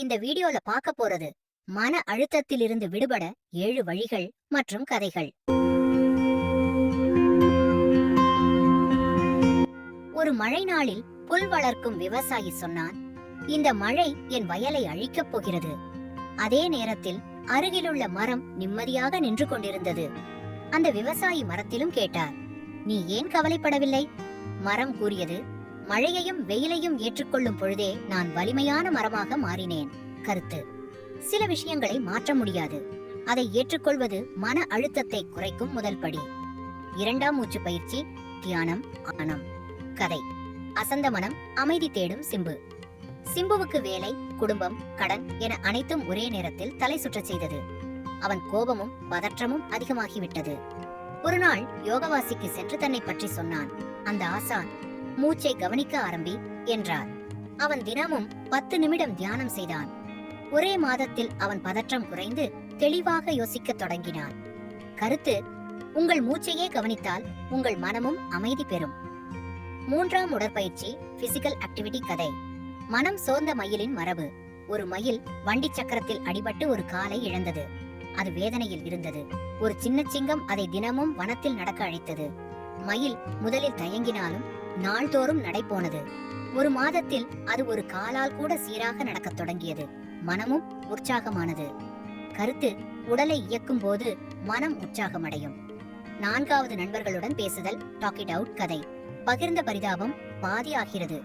இந்த வீடியோல பார்க்க போறது மன அழுத்தத்திலிருந்து விடுபட ஏழு வழிகள் மற்றும் கதைகள். ஒரு மழை நாளில் புல் வளர்க்கும் விவசாயி சொன்னான் இந்த மழை என் வயலை அழிக்கப் போகிறது. அதே நேரத்தில் அருகிலுள்ள மரம் நிம்மதியாக நின்று கொண்டிருந்தது. அந்த விவசாயி மரத்திலும் கேட்டார் நீ ஏன் கவலைப்படவில்லை? மரம் கூறியது மழையையும் வெயிலையும் ஏற்றுக்கொள்ளும் பொழுதே நான் வலிமையான மரமாக மாறினேன். கருத்து. சில விஷயங்களை மாற்ற முடியாது. அதை ஏற்றுக்கொள்வது மன அழுத்தத்தை குறைக்கும் முதல் படி. இரண்டாம் மூச்சு பயிற்சி தியானம் ஆனம். கதை. அசந்த மனம் அமைதி தேடும் சிம்பு. சிம்புவுக்கு வேலை குடும்பம் கடன் என அனைத்தும் ஒரே நேரத்தில் தலை சுற்றச் செய்தது. அவன் கோபமும் பதற்றமும் அதிகமாகிவிட்டது. ஒரு நாள் யோகவாசிக்கு சென்று தன்னை பற்றி சொன்னான். அந்த ஆசான் மூச்சை கவனிக்க ஆரம்பி என்றார். அவன் தினமும் பத்து நிமிடம் தியானம் செய்தான். ஒரே மாதத்தில் அவன் பதற்றம் குறைந்து தெளிவாக யோசிக்கத் தொடங்கினான். கருத்து உங்கள் மூச்சையே கவனித்தால் உங்கள் மனமும் அமைதி பெறும். மூன்றாம் உடற்பயிற்சி பிசிக்கல் ஆக்டிவிட்டி கதை. மனம் சோர்ந்த மயிலின் மரபு. ஒரு மயில் வண்டி சக்கரத்தில் அடிபட்டு ஒரு காலை இழந்தது. அது வேதனையில் இருந்தது. ஒரு சின்ன சிங்கம் அதை தினமும் வனத்தில் நடக்க அழைத்தது. மயில் முதலில் தயங்கினாலும் நாள்தோறும் நடைபோனது. ஒரு மாதத்தில் அது ஒரு காலால் கூட சீராக நடக்கத் தொடங்கியது. மனமும் உற்சாகமானது. கருத்து உடலை இயக்கும் போது மனம் உற்சாகமடையும். நான்காவது நண்பர்களுடன் பேசுதல் டாக் இட் அவுட் கதை. பகிர்ந்த பரிதாபம் பாதி ஆகிறது.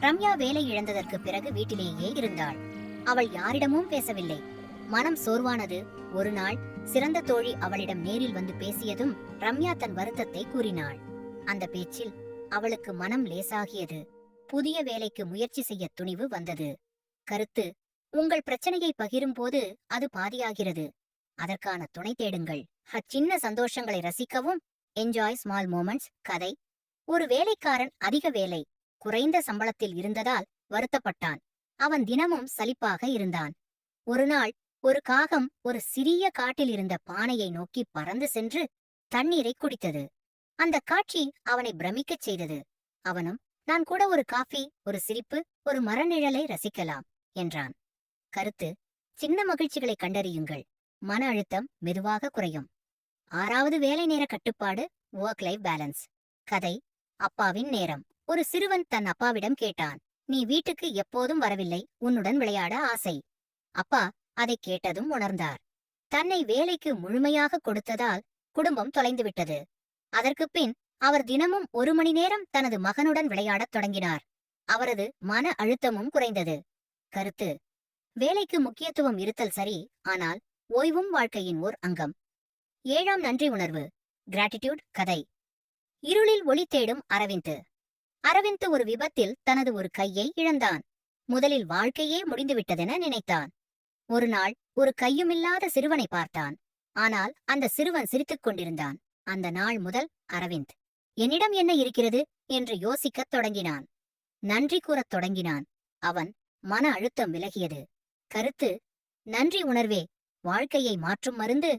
ரம்யா வேலை இழந்ததற்கு பிறகு வீட்டிலேயே இருந்தாள். அவள் யாரிடமும் பேசவில்லை. மனம் சோர்வானது. ஒரு நாள் சிறந்த தோழி அவளிடம் நேரில் வந்து பேசியதும் ரம்யா தன் வருத்தத்தை கூறினாள். அந்த பேச்சில் அவளுக்கு மனம் லேசாகியது. புதிய வேலைக்கு முயற்சி செய்ய துணிவு வந்தது. கருத்து உங்கள் பிரச்சனையை பகிரும் போது அது பாதியாகிறது. அதற்கான துணை தேடுங்கள். அச்சின்ன சந்தோஷங்களை ரசிக்கவும். என்ஜாய் ஸ்மால் மோமெண்ட்ஸ் கதை. ஒரு வேலைக்காரன் அதிக வேலை குறைந்த சம்பளத்தில் இருந்ததால் வருத்தப்பட்டான். அவன் தினமும் சலிப்பாக இருந்தான். ஒரு நாள் ஒரு காகம் ஒரு சிறிய காட்டில் இருந்த பானையை நோக்கி பறந்து சென்று தண்ணீரை குடித்தது. அந்த காட்சி அவனை பிரமிக்கச் செய்தது. அவனும் நான் கூட ஒரு காஃபி ஒரு சிரிப்பு ஒரு மரநிழலை ரசிக்கலாம் என்றான். கருத்து சின்ன மகிழ்ச்சிகளை கண்டறியுங்கள். மன அழுத்தம் மெதுவாக குறையும். ஆறாவது வேலை நேர கட்டுப்பாடு ஒர்க் லைஃப் பேலன்ஸ் கதை அப்பாவின் நேரம். ஒரு சிறுவன் தன் அப்பாவிடம் கேட்டான் நீ வீட்டுக்கு எப்போதும் வரவில்லை உன்னுடன் விளையாட ஆசை. அப்பா அதை கேட்டதும் உணர்ந்தார். தன்னை வேலைக்கு முழுமையாக கொடுத்ததால் குடும்பம் தொலைந்துவிட்டது. அதற்குப் பின் அவர் தினமும் ஒரு மணி நேரம் தனது மகனுடன் விளையாடத் தொடங்கினார். அவரது மன அழுத்தமும் குறைந்தது. கருத்து வேலைக்கு முக்கியத்துவம் இருத்தல் சரி ஆனால் ஓய்வும் வாழ்க்கையின் ஓர் அங்கம். ஏழாம் நன்றி உணர்வு கிராட்டிடியூட் கதை. இருளில் ஒளி தேடும் அரவிந்த். அரவிந்த் ஒரு விபத்தில் தனது ஒரு கையை இழந்தான். முதலில் வாழ்க்கையே முடிந்துவிட்டதென நினைத்தான். ஒரு நாள் ஒரு கையுமில்லாத சிறுவனை பார்த்தான். ஆனால் அந்த சிறுவன் சிரித்துக் கொண்டிருந்தான். அந்த நாள் முதல் அரவிந்த் என்னிடம் என்ன இருக்கிறது? என்று யோசிக்கத் தொடங்கினான். நன்றி கூறத் தொடங்கினான். அவன் மன அழுத்தம் விலகியது. கருத்து நன்றி உணர்வே வாழ்க்கையை மாற்றும் மருந்து